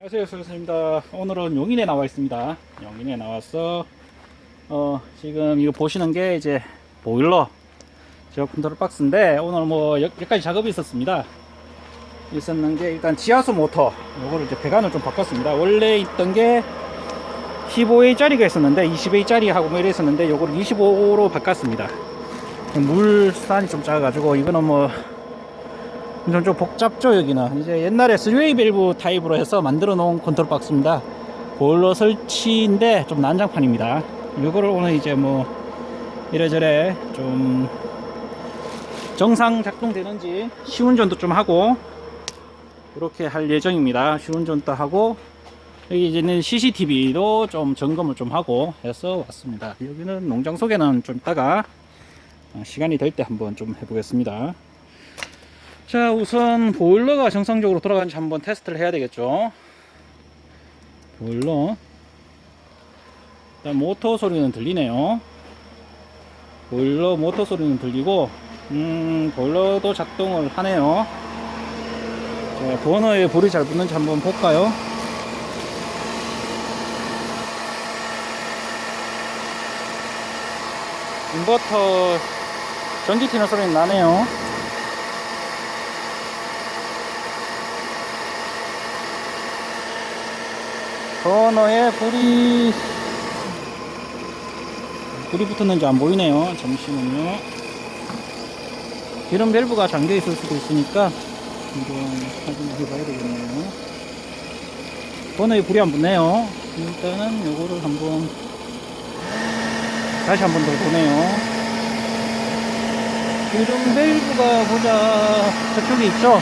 안녕하세요 수고습니다. 오늘은 용인에 나와 있습니다. 용인에 나와서 어 지금 이거 보시는 게 이제 보일러 저 컨트롤 박스인데 오늘 뭐 여, 몇 가지 작업이 있었습니다. 있었는 게 일단 지하수 모터 요거를 이제 배관을 좀 바꿨습니다. 원래 있던 게 15A 짜리가 있었는데 20A 짜리 하고 뭐 이랬었는데 요거를 25로 바꿨습니다. 물산이 좀 작아가지고 이거는 뭐 좀, 좀 복잡죠 여기는. 이제 옛날에 3웨이 밸브 타입으로 해서 만들어 놓은 컨트롤 박스입니다. 보일러 설치인데 좀 난장판입니다. 이거를 오늘 이제 뭐 이래저래 좀 정상 작동되는지 시운전도 좀 하고 이렇게 할 예정입니다. 시운전도 하고 여기 이제는 CCTV도 좀 점검을 좀 하고 해서 왔습니다. 여기는 농장 소개는 좀 어, 시간이 될 때 한번 좀 해보겠습니다 자 우선 보일러가 정상적으로 돌아가는지 한번 테스트를 해야 되겠죠. 보일러. 일단 모터 소리는 들리네요. 보일러 모터 소리는 들리고 음 보일러도 작동을 하네요. 자, 버너에 불이 잘 붙는지 한번 볼까요? 인버터 전기 튀는 소리는 나네요 버너에 불이 불이 붙었는지 안 보이네요. 잠시만요. 기름 밸브가 잠겨 있을 수도 있으니까 이건 확인해 봐야 되겠네요. 버너에 불이 안 붙네요. 일단은 요거를 한번 다시 한번 더 보네요. 기름 밸브가 보자. 저쪽에 있죠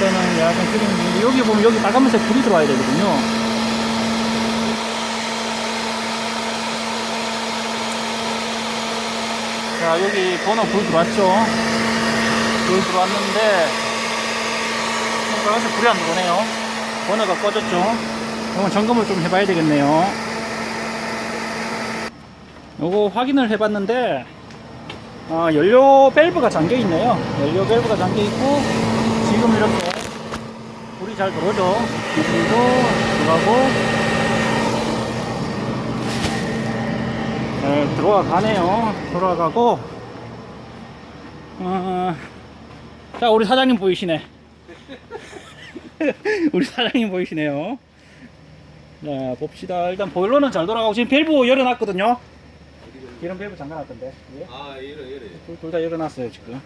일단은 약간 그림 여기 보면 여기 빨간색 불이 들어와야 되거든요. 자 여기 번호 불 들어왔죠. 불 들어왔는데 빨간색 불이 안 들어오네요. 번호가 꺼졌죠. 이건 점검을 좀 해봐야 되겠네요. 요거 확인을 해봤는데 어, 연료 밸브가 잠겨 있네요. 연료 밸브가 잠겨 있고 지금 이렇게 불이 잘 들어오죠. 불도 들어가고 잘 들어와 가네요. 돌아가고 어, 자 우리 사장님 보이시네. 우리 사장님 보이시네요. 자 봅시다. 일단 보일러는 잘 돌아가고 지금 밸브 열어놨거든요. 이런 밸브 잠가놨던데. 예? 아 이래 이래 둘다 열어놨어요 지금.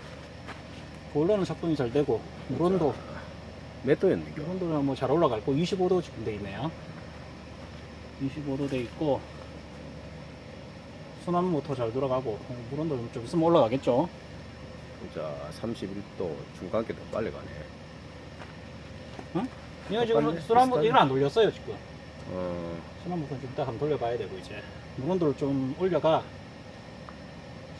보일러는 작동이 잘 되고 물온도 몇 도였는데? 물온도는 뭐 잘 올라갈 거 25도 지금 돼 있네요. 25도 돼 있고 순환 모터 잘 돌아가고 물온도 좀 있으면 올라가겠죠. 진짜 31도 중간계도 빨리 가네. 이거 지금 빨리? 순환 모터 비슷하네. 이건 안 돌렸어요 지금. 어. 순환 모터 좀 이따 한번 돌려봐야 되고 이제. 물온도를 좀 올려가.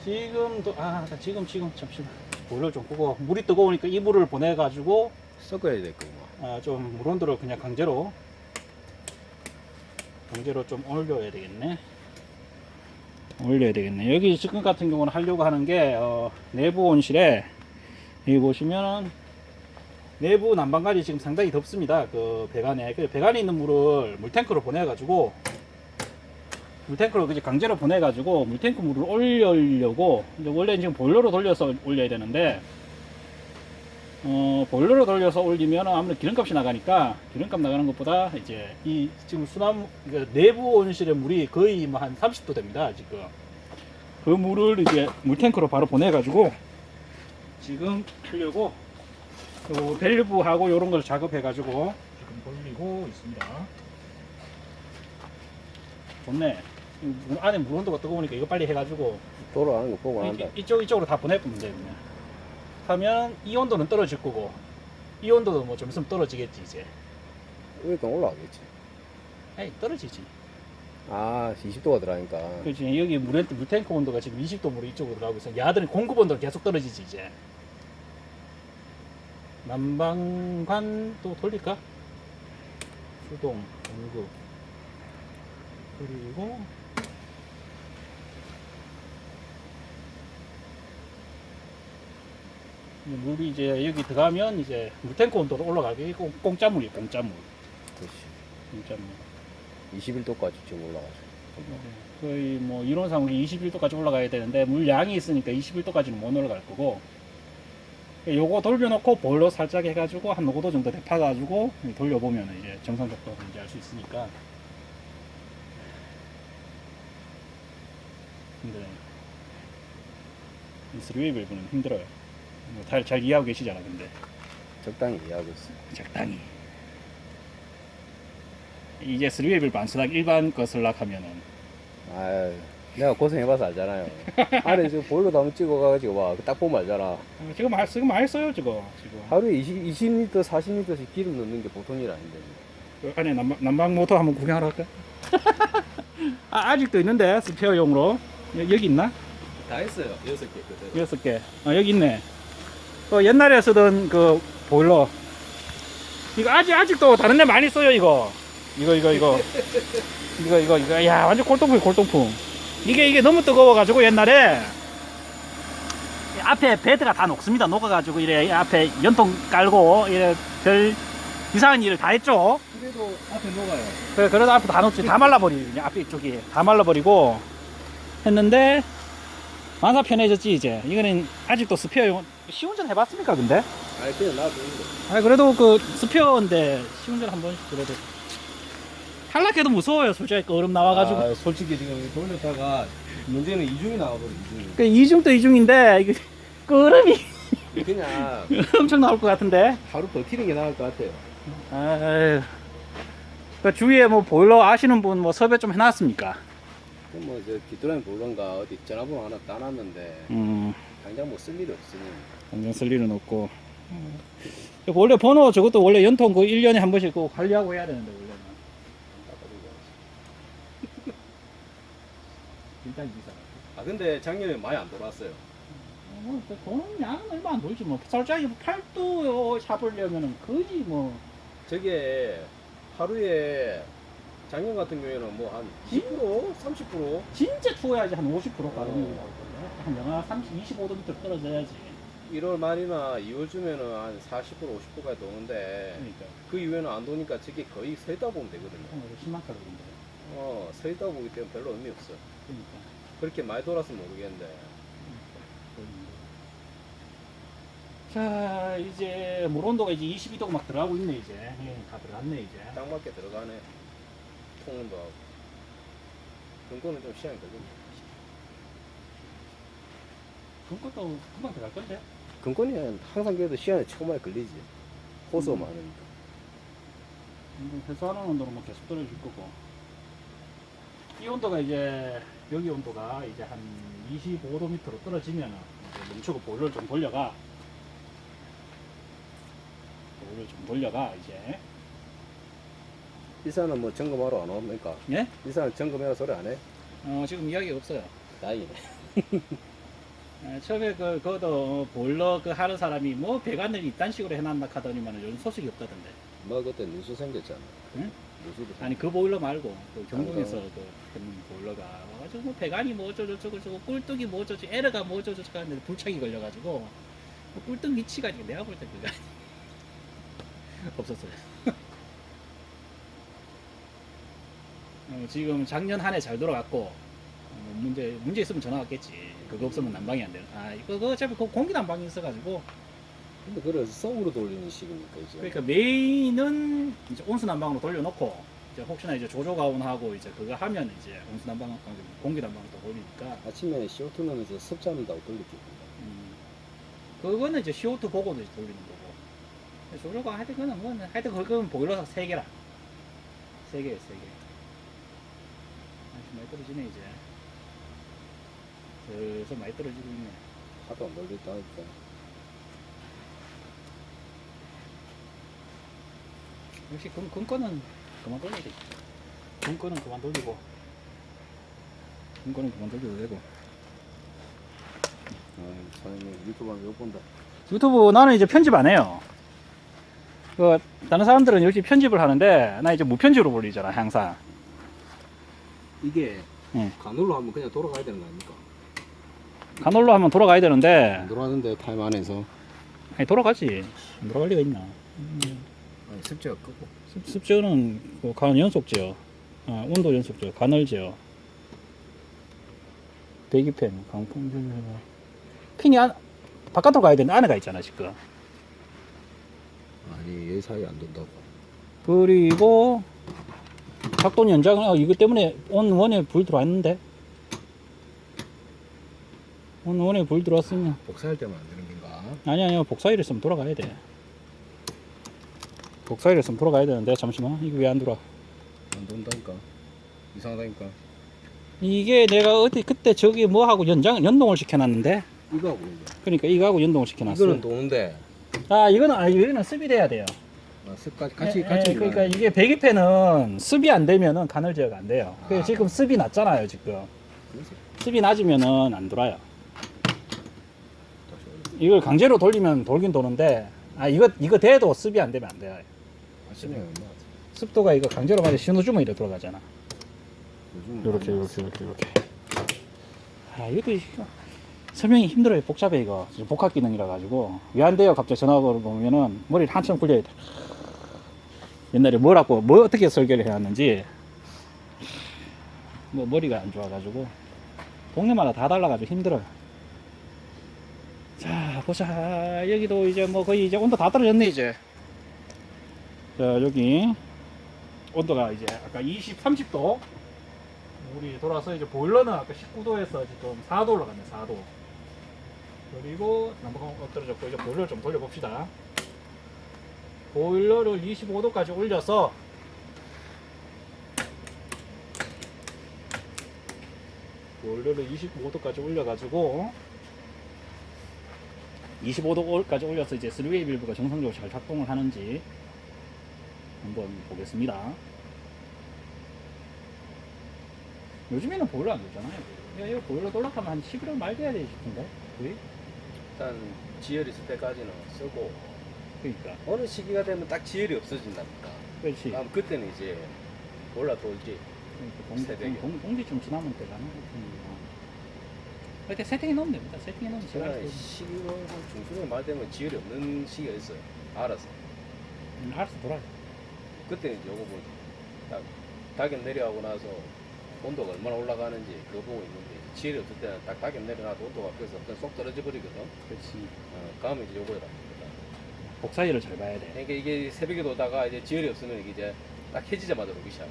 지금 도 아 지금 지금 잠시만 보일러 좀 끄고 물이 뜨거우니까 이불을 보내 가지고 섞어야 될 거고 아, 좀 물온도를 그냥 강제로 강제로 좀 올려야 되겠네. 올려야 되겠네. 여기 지금 같은 경우는 하려고 하는 게 어, 내부 온실에 여기 보시면은 내부 난방관이 지금 상당히 덥습니다. 그 배관에. 그 배관에 있는 물을 물탱크로 보내 가지고 물탱크로 그냥 강제로 보내 가지고 물탱크 물을 올리려고 이제 원래 지금 보일러로 돌려서 올려야 되는데 어, 보일러로 돌려서 올리면 아무래도 기름값이 나가니까 기름값 나가는 것보다 이제 이 지금 수납 그 내부 온실의 물이 거의 뭐 한 30도 됩니다 지금. 그 물을 이제 물탱크로 바로 보내가지고 지금 하려고 요 밸브하고 요런 걸 작업해가지고 지금 돌리고 있습니다. 좋네. 이 물- 안에 물 온도가 뜨거우니까 이거 빨리 해가지고 돌아가는 거 보고 한다 이, 이쪽 이쪽으로 다 보내면 돼 그냥. 하면 이 온도는 떨어질 거고 이 온도도 뭐 좀 있으면 떨어지겠지 이제. 여기가 올라가겠지 에이 떨어지지. 아 20도가 들어가니까 그렇지 여기 물에 물탱크 온도가 지금 20도 물이 이쪽으로 들어가고 있어. 야들은 공급 온도 가 계속 떨어지지 이제. 난방관도 돌릴까? 수동 공급 그리고 물이 이제 여기 들어가면 이제 물탱크 온도도 올라가게 이거 공짜물이 공짜물. 그렇지. 공짜물. 21도까지 지금 올라가죠. 거의 뭐 이론상 우리 21도까지 올라가야 되는데 물 양이 있으니까 21도까지는 못 올라갈 거고 요거 돌려놓고 보일러 살짝 해가지고 한 5도 정도 데파가지고 돌려보면 이제 정상 적도인지 알수 있으니까 힘드네 이 스리웨이 밸브는 힘들어요 뭐 잘, 잘 이해하고 계시잖아 근데 적당히 이해하고 있어. 적당히 이제 스리웨이 밸브 안 쓰다 일반 거 쓰려고 하면은 아 내가 고생해봐서 알잖아요. 안에 지금 보일러도 한번 찍어가지고 봐. 딱 보면 알잖아. 어, 지금 말, 지금 많이 써요 지금 지금 하루에 20, 20리터, 40리터씩 기름 넣는 게 보통 일 아닌데. 그 안에 난방, 난방 모터 한번 구경하러 갈까? 아, 아직도 있는데 스페어용으로 여, 여기 있나? 다 했어요. 여섯 개 그대로. 여섯 개. 아 여기 있네. 그 옛날에 쓰던 그 보일러. 이거 아직 아직도 다른 데 많이 써요 이거. 이거 이거 이거. 이거 이거 이거. 야 완전 골동품 골동품. 이게 이게 너무 뜨거워 가지고 옛날에 이 앞에 베드가 다 녹습니다. 녹아 가지고 이래 이 앞에 연통 깔고 이래 별 이상한 일을 다 했죠. 그래도 앞에 녹아요. 그래, 그래도 앞에 다 녹지. 다 말라버리거든요. 앞에 이쪽이. 다 말라버리고 했는데 만사 편해졌지, 이제. 이거는 아직도 스피어용. 시운전 해봤습니까, 근데? 아니 그냥 놔두는 거. 아 그래도 그 스피어인데 시운전 한 번씩 그래도. 탈락해도 무서워요, 솔직히. 그 얼음 나와가지고. 아, 솔직히 지금 돌렸다가 문제는 이중이 나와버려 이중이. 그 이중도 이중인데, 이게 그 얼음이 그냥 엄청 나올 것 같은데. 하루 버티는 게 나을 것 같아요. 아유. 그 주위에 뭐 보일러 아시는 분 뭐 섭외 좀 해놨습니까? 뭐저 귀뚜라미 보던가 어디 전화번호 하나 따놨는데 음. 당장 뭐 쓸 일이 없으니 당장 쓸 일은 없고. 원래 번호 저것도 원래 연통 그 1년에 한 번씩 그 관리하고 해야 되는데 원래는. 일단 기사. 아 근데 작년에 많이 안 돌았어요. 뭐 그 돈은 양은 얼마 안 돌지 뭐. 솔직히 팔도 샤보려면은 거의 뭐 저게 하루에 작년 같은 경우에는 뭐 한 10% 30% 진짜 추워야지 한 50% 가능이 나오거든요. 한 영하 30, 25도 밑으로 떨어져야지. 1월 말이나 2월 쯤에는 한 40% 50%까지 도는데 그러니까 그 이후에는 안 도니까 저게 거의 서 있다 보면 되거든요. 한 10만 칼로리인데. 어, 서 있다 보기 때문에 별로 의미 없어. 그러니까. 그렇게 많이 돌았으면 모르겠는데. 자 이제 물 온도가 이제 22도가 막 들어가고 있네 이제 예, 다 들어갔네 이제 딱 맞게 들어가네. 통운도 하고. 그런 거는 좀 시간이 걸립니다. 그것도 금방 들어갈 건데 근권이 항상 그래도 시간이 처음에 걸리지. 호수가 음. 많으니까. 뭐 회수하는 온도는 뭐 계속 떨어질 거고 이 온도가 이제 여기 온도가 이제 한 25도 밑으로 떨어지면 이제 멈추고 보일러를 좀 돌려가 보일러를 좀 돌려가 이제 일산은 뭐 점검하러 안 옵니까? 예? 일산은 점검해라 소리 안 해? 어, 지금 이야기가 없어요 다행이네. 어, 처음에 그, 그것도 보일러 그 하는 사람이 뭐 배관을 이딴 식으로 해놨나 하더니만 요즘 소식이 없다던데 뭐 그때 누수 생겼잖아. 응? 누수도 아니 그 보일러 말고 그 경동에서 어. 그 보일러가 와가지고 뭐 배관이 뭐 어쩌고 저쩌고 저쩌고 꿀뚝이 뭐 어쩌고 에러가 뭐 어쩌고 저쩌고 하는데 불착이 걸려가지고 뭐 꿀뚝 위치가 이게 내가 볼 때 그거 아니 없었어요. 어, 지금 작년 한 해 잘 돌아갔고 어, 문제 문제 있으면 전화 왔겠지. 그거 없으면 난방이 안 되는. 아 이거 그거 어차피 그 공기 난방이 있어가지고 근데 그래 썸으로 돌리는 식이니까 이제. 그러니까 메인은 이제 온수 난방으로 돌려놓고 이제 혹시나 이제 조조 가온하고 이제 그거 하면 이제 온수 난방 공기 난방을 또 돌리니까 아침에 CO2 넣으면서 습자는다고 돌리겠다. 음, 그거는 이제 CO2 보고도 이제 돌리는 거고 조조가 하여튼 그거는 뭐 하여튼 그건 보일러서 세 개라 세 개예요 세 개. 아씨 많이 떨어지네 이제 슬슬 많이 떨어지고 있네. 하도 안 돌렸다니까. 역시 금, 금권은 그만 돌려야 돼. 금권은 그만 돌리고. 금권은 그만 돌려도 되고. 아, 사장님 유튜브 하면 욕 본다. 유튜브 나는 이제 편집 안 해요. 그, 다른 사람들은 열심히 편집을 하는데, 나 이제 무편집으로 올리잖아, 항상. 이게 예. 간홀로 하면 그냥 돌아가야 되는 거 아닙니까? 간홀로 하면 돌아가야 되는데, 안 돌아가는데 타임 안에서. 아니 돌아가지. 안 돌아갈 리가 있나? 아니 습제가 끄고. 습, 습제어는 그간 연속제어, 아, 온도 연속제어, 간헐제어, 배기팬, 강풍 핀이 안, 바깥으로 가야 되는데 안에 가 있잖아 지금. 아니 얘 사이 안 돈다고. 그리고 작동 연장은 아, 이거 때문에 온 원에 불 들어왔는데 온 원에 불 들어왔으면 복사할 때만 안 되는 건가? 아니 아니요 복사일 했으면 돌아가야 돼. 복사일 했으면 돌아가야 되는데 잠시만 이거 왜 안 돌아? 안 돈다니까 이상하다니까 이게 내가 어디 그때 저기 뭐 하고 연장 연동을 시켜놨는데 이거 하고 이거 그러니까 이거하고 연동을 시켜놨어. 이거는 도는데 아 이거는 아 이거는 습이 돼야 돼요. 아, 습까지 같이 예, 같이 예, 그러니까 이게 배기팬은 습이 안 되면은 간헐 제어가 안 돼요. 그래서 아. 지금 습이 낮잖아요 지금. 그래서 습이 낮으면은 안 돌아요. 이걸 강제로 돌리면 돌긴 도는데 아 이거 이거 돼도 습이 안 되면 안 돼요. 아침에 얼마 습도가 이거 강제로 맞아 신호 주면 이래 돌아가잖아. 요즘 요렇게 많이 요렇게 요렇게 요렇게. 아 이것도 이- 설명이 힘들어요. 복잡해 이거. 지금 복합 기능이라 가지고 왜 안 돼요? 갑자기 전화 걸어보면은 머리를 한참 굴려야 돼. 옛날에 뭐라고 뭐 어떻게 설계를 해왔는지 뭐 머리가 안 좋아가지고 동네마다 다 달라가지고 힘들어요. 자 보자. 여기도 이제 뭐 거의 이제 온도 다 떨어졌네 이제. 자 여기 온도가 이제 아까 20, 30도 우리 돌아서 이제 보일러는 아까 19도에서 지금 4도 올라갔네 4도. 그리고 난방은 엎드려졌고 이제 보일러를 좀 돌려봅시다. 보일러를 25도까지 올려서 보일러를 25도까지 올려가지고 25도까지 올려서 이제 3웨이 빌브가 정상적으로 잘 작동을 하는지 한번 보겠습니다. 요즘에는 보일러 안 돌잖아요. 야, 이거 보일러 돌락하면 한 11월 말 돼야 되지 싶은데? 거의? 일단 지열이 있을 때까지는 쓰고 그러니까. 어느 시기가 되면 딱 지열이 없어진답니다 그렇지. 그럼 그때는 이제 올라 돌지 그러니까 공, 세대기. 공, 공, 기좀 지나면 되잖아. 음. 그때 세팅해 놓으면 됩니다. 세팅해 놓으면 제가 제가 할수 있- 12월 중순에 말 되면 지열이 없는 시기가 있어요 알아서 음, 알아서 돌아요. 그때 이제 요거 보고 딱 낙엽 내려가고 나서 온도가 얼마나 올라가는지 그거 보고 있는데 지열이 없을 때는 딱 낙엽 내려놔도 온도가 그래서 그냥 쏙 떨어져 버리거든 그렇지. 어, 그러면 이제 요거라 복사일을 잘 봐야 돼. 그러니까 이게 새벽에 도다가 이제 지열이 없으면 이게 이제 딱 해지자마자 오기 시작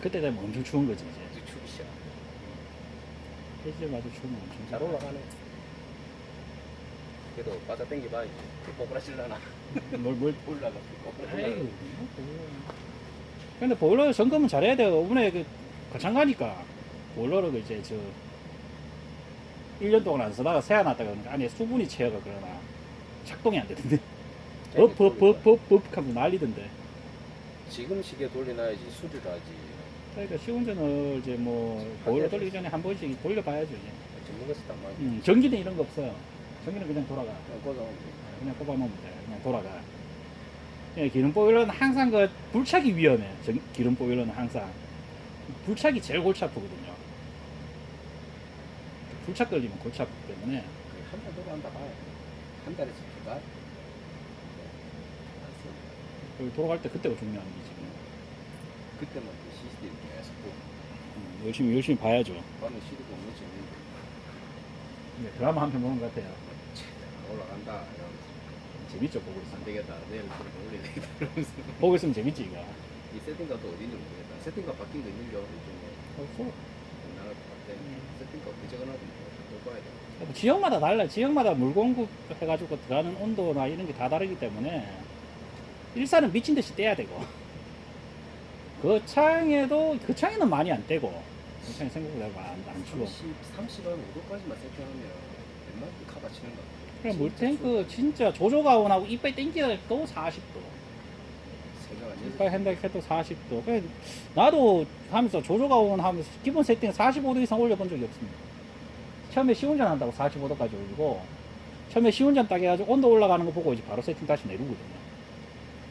그때 되면 엄청 추운 거지, 이제. 이제 추기 시작 해질 맞아 추우면 엄청 잘. 올라가네 그래도 빠져 당겨봐 이제 꼬꾸라질라나 뭘, 뭘, 올라가 아이고. 근데 보일러 점검은 잘해야 돼요. 이번에 그 거창 가니까 보일러를 이제 저 1년 동안 안 쓰다가 세워놨다가 그러니까 안에 수분이 채어가 그러나 작동이 안 되던데. 업 업 업 업 업 하면 난리던데. 지금 시기에 돌려놔야지 수리를 하지 그러니까 시운전을 이제 뭐 보일러 돌리기 전에 한 번씩 돌려봐야죠. 이제. 음, 전기는 이런 거 없어요. 전기는 그냥 돌아가. 그냥 꽂아 그냥 꼽아놓으면 돼. 그냥 돌아가. 예, 기름 보일러는 항상 그 불착이 위험해. 전- 기름 보일러는 항상 불착이 제일 골치 아프거든요. 불착 걸리면 골치 아프기 때문에 한달 돌아간다 봐요 한 달에 두달 거기 돌아갈 때 그때가 중요한 게 지금. 그때만 그 CCTV 계속 보고 음, 열심히 열심히 봐야죠. 밤에 시도 없는 지 있는데 네, 드라마 한 편 보는 것 같아요. 올라간다 이러면서 재밌죠 보고 있으면. 안 되겠다 내일 그렇게 올려야 되겠다 이러면서 보고 있으면 재밌지 이거. 이 세팅값도 어딘지 모르겠다 세팅값 바뀐 거 있는겨 요즘에 없어. 나갈 것 같아 세팅값 그저거나 좀 봐야 돼 뭐 지역마다 달라. 지역마다 물 공급 해가지고 들어가는 온도나 이런 게 다 다르기 때문에 일산은 미친 듯이 떼야 되고 그 창에도 그 창에는 많이 안 떼고 그 창이 생각보다 안, 안 추워. 30, 30한 5도까지만 세팅하면 웬만큼 카바 치는 거 같아 그래 물탱크 진짜 조조가온하고 이빨 땡기다 또 40도. 생각 안 이빨 해도 40도. 그래 나도 하면서 조조가온 하면서 기본 세팅 45도 이상 올려본 적이 없습니다. 처음에 시운전 한다고 45도까지 올리고 처음에 시운전 딱 해가지고 온도 올라가는 거 보고 이제 바로 세팅 다시 내리거든요.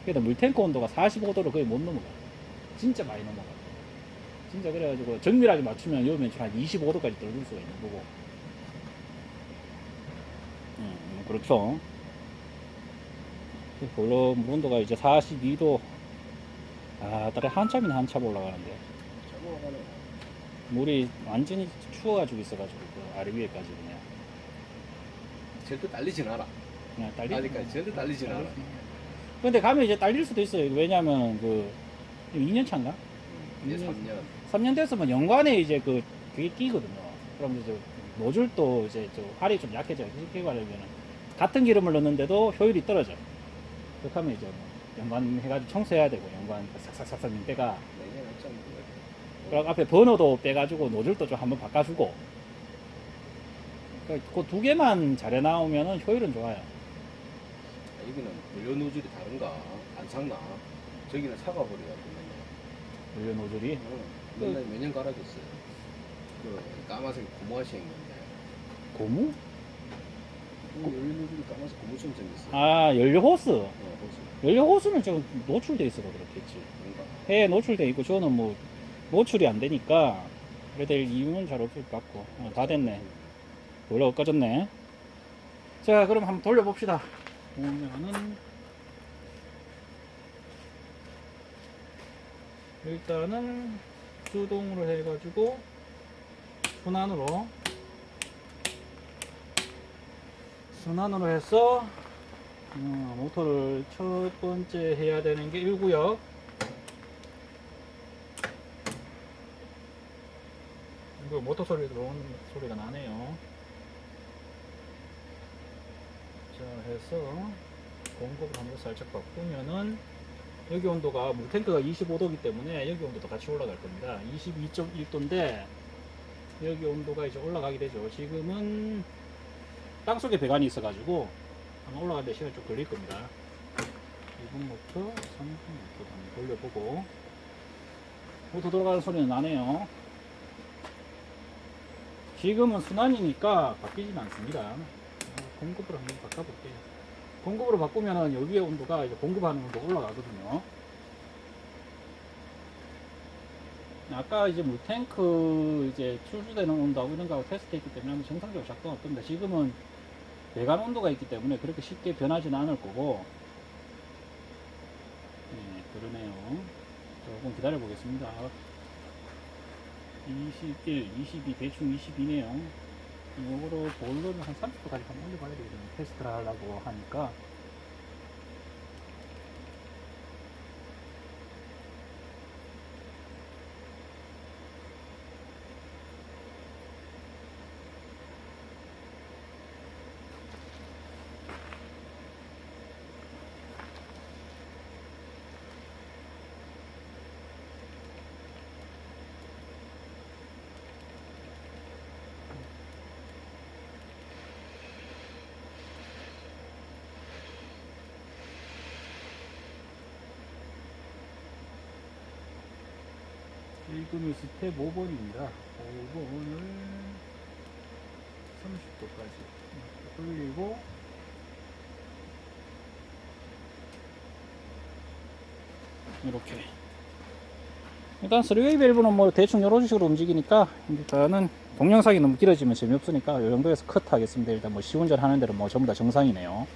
그래도 물탱크 온도가 45도를 거의 못 넘어가. 진짜 많이 넘어가. 진짜 그래가지고 정밀하게 맞추면 요 매출 한 25도까지 떨어질 수가 있는 거고. 음, 그렇죠. 보일러 물 온도가 이제 42도. 아, 딸에 한참이네 한참 올라가는데. 물이 완전히 추워가지고 있어가지고 그 아래 위에까지 그냥 절대 딸리진 않아. 그냥 딸리. 아직까지 절대 딸리진 않아. 근데 가면 이제 딸릴 수도 있어요. 왜냐면 그 2년 차인가? 이제 음. 3년. 3년 됐으면 연관에 이제 그 그게 끼거든요. 그럼 이제 노즐도 이제 저 활이 좀 약해져요. 쉽게 말하면 같은 기름을 넣는데도 효율이 떨어져. 그렇게 하면 이제 뭐 연관 해가지고 청소해야 되고 연관 싹싹싹싹 때가 내년 합참 그리고 앞에 버너도 빼가지고 노즐도 좀 한번 바꿔주고 그두 개만 잘해 나오면은 효율은 좋아요. 아, 여기는 연료 노즐이 다른가? 안 삭나? 저기는 사가버려가지고 연료 노즐이 맨날 맨날 몇년 갈아줬어요. 그 까만색 고무하시 있는데 고무? 그 연료 노즐이 까만색 고무처럼 생겼어. 아 연료 호스. 어, 호수. 연료 호스는 좀 노출돼 있어서 그렇겠지. 해에 노출돼 있고 저는 뭐 노출이 안 되니까 그래 될 이유는 잘 없을 것 같고 어, 다 됐네 올라가 꺼졌네 자 그럼 한번 돌려봅시다 보면은 일단은 수동으로 해가지고 순환으로 순환으로 해서 어, 모터를 첫 번째 해야 되는 게 1구역 이거 모터 소리 들어오는 소리가 나네요. 자, 해서 공급을 한번 살짝 바꾸면은 여기 온도가 물탱크가 25도이기 때문에 여기 온도도 같이 올라갈 겁니다. 22.1도인데 여기 온도가 이제 올라가게 되죠. 지금은 땅속에 배관이 있어가지고 아마 올라가는데 시간이 좀 걸릴 겁니다. 2분부터 3분부터 한번 돌려보고 모터 돌아가는 소리는 나네요. 지금은 순환이니까 바뀌진 않습니다. 어, 공급으로 한번 바꿔볼게요. 공급으로 바꾸면은 여기의 온도가 이제 공급하는 온도 올라가거든요. 아까 이제 물탱크 이제 출수되는 온도하고 이런 거하고 테스트했기 때문에 한번 정상적으로 작동할 겁니다. 지금은 배관 온도가 있기 때문에 그렇게 쉽게 변하지는 않을 거고, 네, 그러네요. 조금 기다려 보겠습니다. 21, 22, 대충 22네요. 이거로 볼러를 한 30도까지 한번 올려봐야 되거든요. 테스트를 하려고 하니까. 일금이 스텝 5번입니다. 5번을 30도까지 돌리고 이렇게 일단 3웨이 밸브는 뭐 대충 이런 식으로 움직이니까 일단은 동영상이 너무 길어지면 재미없으니까 이 정도에서 컷 하겠습니다. 일단 뭐 시운전 하는 대로 뭐 전부 다 정상이네요.